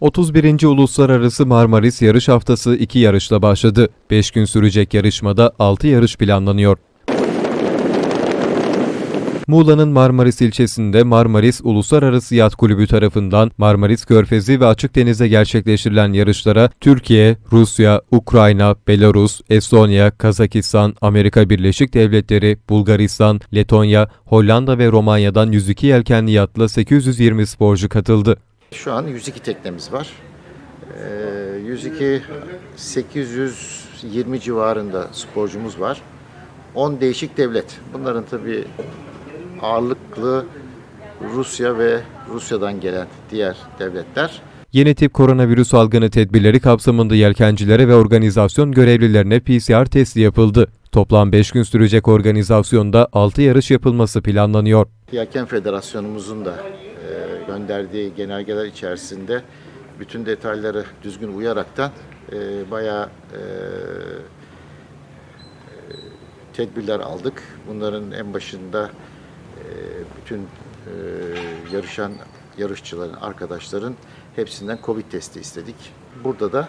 31. Uluslararası Marmaris Yarış Haftası iki yarışla başladı. 5 gün sürecek yarışmada 6 yarış planlanıyor. Muğla'nın Marmaris ilçesinde Marmaris Uluslararası Yat Kulübü tarafından Marmaris Körfezi ve Açık Deniz'de gerçekleştirilen yarışlara Türkiye, Rusya, Ukrayna, Belarus, Estonya, Kazakistan, Amerika Birleşik Devletleri, Bulgaristan, Letonya, Hollanda ve Romanya'dan 102 yelkenli yatla 820 sporcu katıldı. Şu an 102 teknemiz var. Ee, 102 820 civarında sporcumuz var. 10 değişik devlet. Bunların tabii ağırlıklı Rusya ve Rusya'dan gelen diğer devletler. Yeni tip koronavirüs salgını tedbirleri kapsamında yelkencilere ve organizasyon görevlilerine PCR testi yapıldı. Toplam 5 gün sürecek organizasyonda 6 yarış yapılması planlanıyor. Yelken Federasyonumuzun da e, gönderdiği genelgeler içerisinde bütün detayları düzgün uyaraktan e, bayağı e, e, tedbirler aldık. Bunların en başında e, bütün e, yarışan yarışçıların, arkadaşların hepsinden Covid testi istedik. Burada da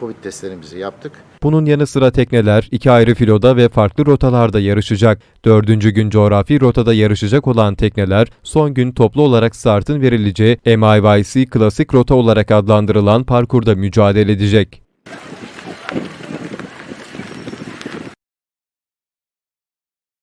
Covid testlerimizi yaptık. Bunun yanı sıra tekneler iki ayrı filoda ve farklı rotalarda yarışacak. Dördüncü gün coğrafi rotada yarışacak olan tekneler son gün toplu olarak startın verileceği MIYC klasik rota olarak adlandırılan parkurda mücadele edecek.